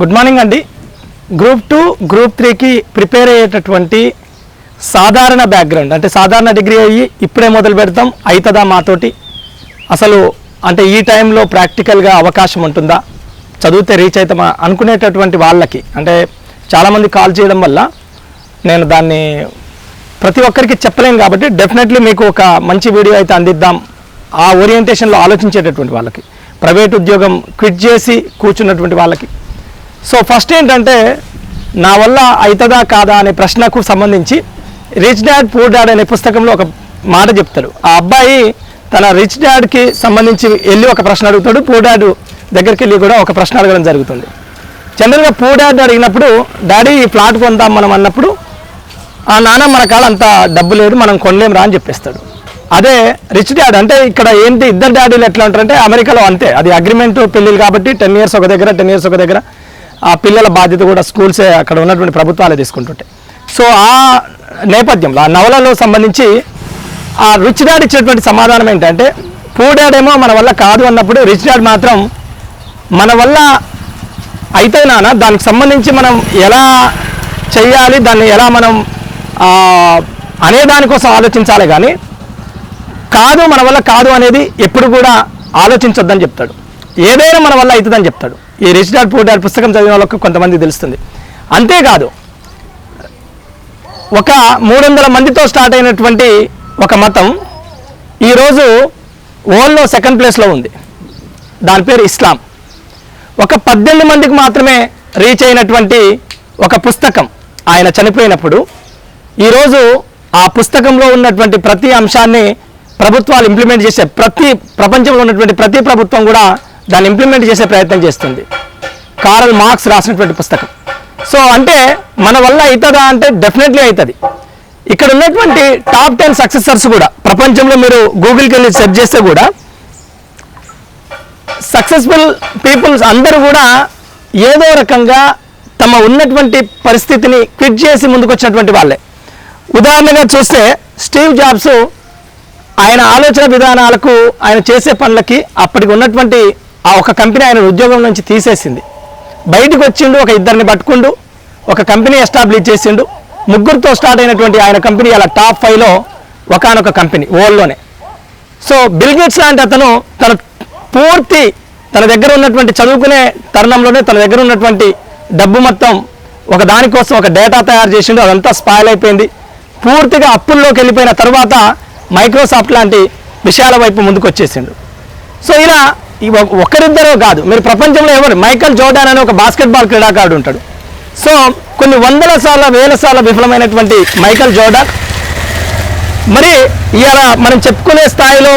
Good morning అండి. Group two group త్రీకి prepare అయ్యేటటువంటి సాధారణ బ్యాక్గ్రౌండ్ అంటే సాధారణ డిగ్రీ అయ్యి ఇప్పుడే మొదలు పెడతాం అవుతుందా మాతోటి. అసలు అంటే ఈ టైంలో ప్రాక్టికల్గా అవకాశం ఉంటుందా? చదివితే రీచ్ అవుతామా అనుకునేటటువంటి వాళ్ళకి అంటే చాలామంది కాల్ చేయడం వల్ల నేను దాన్ని ప్రతి ఒక్కరికి చెప్పలేను కాబట్టి డెఫినెట్లీ మీకు ఒక మంచి వీడియో అయితే అందిద్దాం. ఆ ఓరియంటేషన్లో ఆలోచించేటటువంటి వాళ్ళకి ప్రైవేట్ ఉద్యోగం క్విట్ చేసి కూర్చున్నటువంటి వాళ్ళకి. సో ఫస్ట్ ఏంటంటే నా వల్ల అవుతుందా కాదా అనే ప్రశ్నకు సంబంధించి రిచ్ డాడ్ పూర్ డాడ్ అనే పుస్తకంలో ఒక మాట చెప్తాడు. ఆ అబ్బాయి తన రిచ్ డాడ్కి సంబంధించి వెళ్ళి ఒక ప్రశ్న అడుగుతాడు పూర్ డాడ్ దగ్గరికి వెళ్ళి కూడా ఒక ప్రశ్న అడగడం జరుగుతుంది. జనరల్గా పూర్ డాడ్ అడిగినప్పుడు డాడీ ఈ ప్లాట్ కొందాం మనం అన్నప్పుడు ఆ నాన్న మన కాడ అంత డబ్బు లేదు మనం కొనలేం రా అని చెప్పేస్తాడు. అదే రిచ్ డాడ్ అంటే ఇక్కడ ఏంటి ఇద్దరు డాడీలు ఎట్లా ఉంటారంటే అమెరికాలో అంతే. అది అగ్రిమెంట్ పెళ్ళిళ్ళు కాబట్టి టెన్ ఇయర్స్ ఒక దగ్గర టెన్ ఇయర్స్ ఒక దగ్గర. ఆ పిల్లల బాధ్యత కూడా స్కూల్సే అక్కడ ఉన్నటువంటి ప్రభుత్వాలే తీసుకుంటుంటాయి సో ఆ నేపథ్యంలో ఆ నవలలో సంబంధించి ఆ రిచ్ డాడ్ ఇచ్చేటువంటి సమాధానం ఏంటంటే పూర్ డాడ్ ఏమో మన వల్ల కాదు అన్నప్పుడు రిచ్ డాడ్ మాత్రం మన వల్ల అయితే నాన్న దానికి సంబంధించి మనం ఎలా చెయ్యాలి దాన్ని ఎలా మనం అనే దానికోసం ఆలోచించాలి కానీ కాదు మన వల్ల కాదు అనేది ఎప్పుడు కూడా ఆలోచించొద్దని చెప్తాడు. ఏదైనా మన వల్ల అవుతుందని చెప్తాడు. ఈ రిచ్ డాడ్ పూర్ డాడ్ పుస్తకం చదివిన వాళ్ళకు కొంతమంది తెలుస్తుంది. అంతేకాదు ఒక మూడు వందల మందితో స్టార్ట్ అయినటువంటి ఒక మతం ఈరోజు వరల్డ్లో సెకండ్ ప్లేస్లో ఉంది. దాని పేరు ఇస్లాం. ఒక పద్దెనిమిది మందికి మాత్రమే రీచ్ అయినటువంటి ఒక పుస్తకం ఆయన చనిపోయినప్పుడు ఈరోజు ఆ పుస్తకంలో ఉన్నటువంటి ప్రతి అంశాన్ని ప్రభుత్వాలు ఇంప్లిమెంట్ చేసే ప్రతి ప్రపంచంలో ఉన్నటువంటి ప్రతి ప్రభుత్వం కూడా దాన్ని ఇంప్లిమెంట్ చేసే ప్రయత్నం చేస్తుంది. కారల్ మార్క్స్ రాసినటువంటి పుస్తకం. సో అంటే మన వల్ల అవుతుందా అంటే డెఫినెట్లీ అవుతుంది. ఇక్కడ ఉన్నటువంటి టాప్ టెన్ సక్సెసర్స్ కూడా ప్రపంచంలో మీరు గూగుల్కి వెళ్ళి సెర్చ్ చేస్తే కూడా సక్సెస్ఫుల్ పీపుల్స్ అందరూ కూడా ఏదో రకంగా తమ ఉన్నటువంటి పరిస్థితిని క్విట్ చేసి ముందుకొచ్చినటువంటి వాళ్ళే. ఉదాహరణగా చూస్తే స్టీవ్ జాబ్స్ ఆయన ఆలోచన విధానాలకు ఆయన చేసే పనులకి అప్పటికి ఉన్నటువంటి ఆ ఒక కంపెనీ ఆయన ఉద్యోగం నుంచి తీసేసింది. బయటకు వచ్చిండు ఒక ఇద్దరిని పట్టుకుండు ఒక కంపెనీ ఎస్టాబ్లిష్ చేసిండు. ముగ్గురుతో స్టార్ట్ అయినటువంటి ఆయన కంపెనీ అలా టాప్ ఫైవ్లో ఒకనొక కంపెనీ ఓల్డ్లోనే సో బిల్గేట్స్ లాంటి అతను తన పూర్తి తన దగ్గర ఉన్నటువంటి చదువుకునే తరుణంలోనే తన దగ్గర ఉన్నటువంటి డబ్బు మొత్తం ఒక దానికోసం ఒక డేటా తయారు చేసిండు. అదంతా స్పాయిల్ అయిపోయింది. పూర్తిగా అప్పుల్లోకి వెళ్ళిపోయిన తర్వాత మైక్రోసాఫ్ట్ లాంటి విషయాల వైపు ముందుకు వచ్చేసిండు సో ఇలా ఈ కాదు. మీరు ప్రపంచంలో ఎవరు? మైకల్ జోర్డాన్ అనే ఒక బాస్కెట్బాల్ క్రీడాకారుడు ఉంటాడు. సో కొన్ని వందల సార్ల వేల సార్ల విఫలమైనటువంటి మైకల్ జోర్డాన్. మరి ఇవాళ మనం చెప్పుకునే స్థాయిలో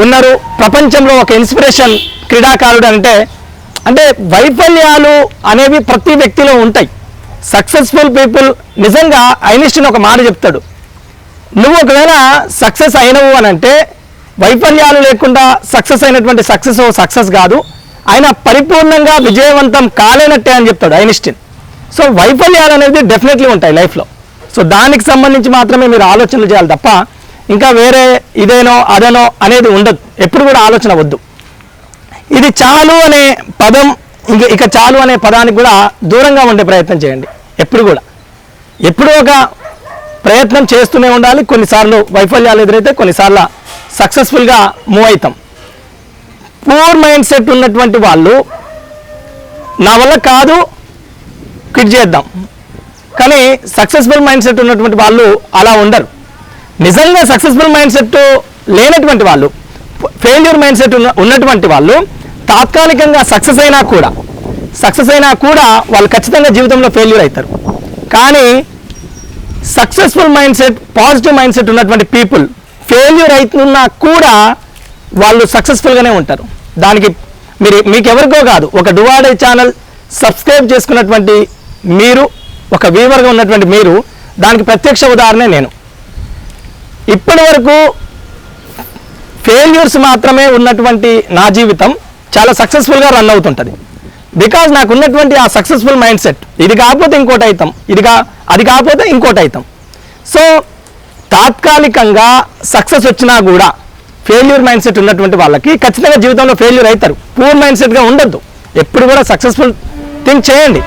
ఉన్నారు ప్రపంచంలో ఒక ఇన్స్పిరేషన్ క్రీడాకారుడు అంటే అంటే వైఫల్యాలు అనేవి ప్రతి వ్యక్తిలో ఉంటాయి. సక్సెస్ఫుల్ పీపుల్ నిజంగా ఐనిస్టిన్ ఒక మాట చెప్తాడు. నువ్వు ఒకవేళ సక్సెస్ అయినవు అని అంటే వైఫల్యాలు లేకుండా సక్సెస్ అయినటువంటి సక్సెస్ సక్సెస్ కాదు. ఆయన పరిపూర్ణంగా విజయవంతం కాలేనట్టే అని చెప్తాడు ఐనిస్టిన్. సో వైఫల్యాలు అనేది డెఫినెట్లీ ఉంటాయి లైఫ్లో సో దానికి సంబంధించి మాత్రమే మీరు ఆలోచనలు చేయాలి తప్ప ఇంకా వేరే ఇదేనో అదేనో అనేది ఉండదు. ఎప్పుడు కూడా ఆలోచన వద్దు. ఇది చాలు అనే పదం ఇంక ఇక చాలు అనే పదానికి కూడా దూరంగా ఉండే ప్రయత్నం చేయండి. ఎప్పుడు కూడా. ఎప్పుడూ ఒక ప్రయత్నం చేస్తూనే ఉండాలి. కొన్నిసార్లు వైఫల్యాలు ఎదురైతే కొన్నిసార్లు సక్సెస్ఫుల్గా మూవ్ అవుతాం. పూర్ మైండ్ సెట్ ఉన్నటువంటి వాళ్ళు నా వల్ల కాదు క్విట్ చేద్దాం. కానీ సక్సెస్ఫుల్ మైండ్ సెట్ ఉన్నటువంటి వాళ్ళు అలా ఉండరు. నిజంగా సక్సెస్ఫుల్ మైండ్ సెట్ లేనటువంటి వాళ్ళు ఫెయిల్యూర్ మైండ్ సెట్ ఉన్న ఉన్నటువంటి వాళ్ళు తాత్కాలికంగా సక్సెస్ అయినా కూడా సక్సెస్ అయినా కూడా వాళ్ళు ఖచ్చితంగా జీవితంలో ఫెయిల్యూర్ అవుతారు. కానీ successful mind set positive mind set ఉన్నటువంటి పీపుల్ ఫెయిల్యూర్ అవుతున్నా కూడా వాళ్ళు సక్సెస్ఫుల్గానే ఉంటారు. దానికి మీరు మీకు ఎవరికో కాదు ఒక డువాడే ఛానల్ సబ్స్క్రైబ్ చేసుకున్నటువంటి మీరు ఒక వీవర్గా ఉన్నటువంటి మీరు దానికి ప్రత్యక్ష ఉదాహరణే నేను. ఇప్పటి వరకు ఫెయిల్యూర్స్ మాత్రమే ఉన్నటువంటి నా జీవితం చాలా సక్సెస్ఫుల్గా రన్ అవుతుంటుంది. బికాజ్ నాకు ఉన్నటువంటి ఆ సక్సెస్ఫుల్ మైండ్ సెట్ ఇది కాకపోతే ఇంకోటి అవుతాం ఇది కా అది కాకపోతే ఇంకోటి అవుతాం సో తాత్కాలికంగా సక్సెస్ వచ్చినా కూడా ఫెయిల్యూర్ మైండ్ సెట్ ఉన్నటువంటి వాళ్ళకి ఖచ్చితంగా జీవితంలో ఫెయిల్యూర్ అవుతారు. పూర్ మైండ్ సెట్గా ఉండద్దు. ఎప్పుడు కూడా సక్సెస్ఫుల్ థింక్ చేయండి.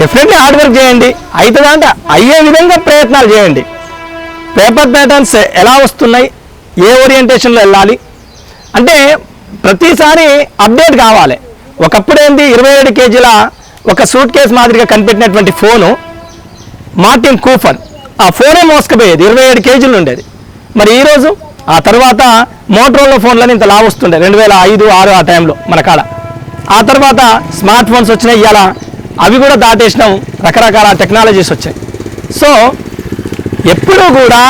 డెఫినెట్లీ హార్డ్ వర్క్ చేయండి. అవుతుందా అంటే అయ్యే విధంగా ప్రయత్నాలు చేయండి. పేపర్ ప్యాటర్న్స్ ఎలా వస్తున్నాయి? ఏ ఓరియంటేషన్లో వెళ్ళాలి? అంటే ప్రతిసారి అప్డేట్ కావాలి. ఒకప్పుడు ఏంది? ఇరవై ఏడు కేజీల ఒక సూట్ కేస్ మాదిరిగా కనిపెట్టినటువంటి ఫోను మార్టిన్ కూఫర్ ఆ ఫోనే మోసుకుపోయేది. ఇరవై ఏడు కేజీలు ఉండేది. మరి ఈరోజు ఆ తర్వాత మోటరోలో ఫోన్లని ఇంత లావు వస్తుండే. రెండు వేల ఐదు ఆరు ఆ టైంలో మన కాడ. ఆ తర్వాత స్మార్ట్ ఫోన్స్ వచ్చినాయి ఇవాళ అవి కూడా దాటేసినాం. రకరకాల టెక్నాలజీస్ వచ్చాయి. సో ఎప్పుడూ కూడా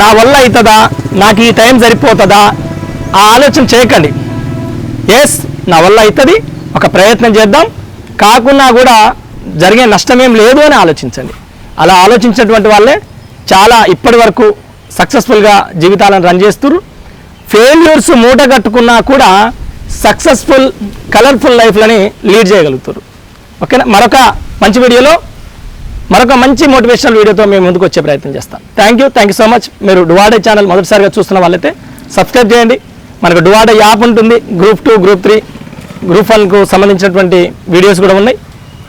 నా వల్ల అవుతుందా నాకు ఈ టైం సరిపోతుందా? ఆ ఆలోచన చేయకండి. ఎస్ నా వల్ల అవుతుంది ఒక ప్రయత్నం చేద్దాం. కాకున్నా కూడా జరిగే నష్టమేం లేదు అని ఆలోచించండి. అలా ఆలోచించినటువంటి వాళ్ళే చాలా ఇప్పటి వరకు సక్సెస్ఫుల్గా జీవితాలను రన్ చేస్తున్నారు ఫెయిల్యూర్స్ మూట కట్టుకున్నా కూడా సక్సెస్ఫుల్ కలర్ఫుల్ లైఫ్లని లీడ్ చేయగలుగుతారు ఓకేనా మరొక మంచి వీడియోలో మరొక మంచి మోటివేషనల్ వీడియోతో మేము ముందుకు వచ్చే ప్రయత్నం చేస్తాం. Thank you thank you so much మీరు డువాడే ఛానల్ మొదటిసారిగా చూస్తున్న వాళ్ళైతే సబ్స్క్రైబ్ చేయండి. మనకు డువాడే యాప్ ఉంటుంది group two group three group వన్కు సంబంధించినటువంటి వీడియోస్ కూడా ఉన్నాయి.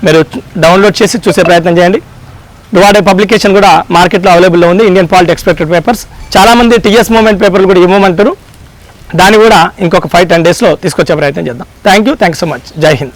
మీరు డౌన్లోడ్ చేసి చూసే ప్రయత్నం చేయండి. వాడే పబ్లికేషన్ కూడా మార్కెట్లో అవైలబుల్లో ఉంది. Indian polity expected papers. చాలామంది టీఎస్ మూమెంట్ పేపర్లు కూడా ఇవ్వమంటారు. దాన్ని కూడా ఇంకొక ఫైవ్ టెన్ డేస్లో తీసుకొచ్చే ప్రయత్నం చేద్దాం. Thank you. Thank so much. జై హింద్.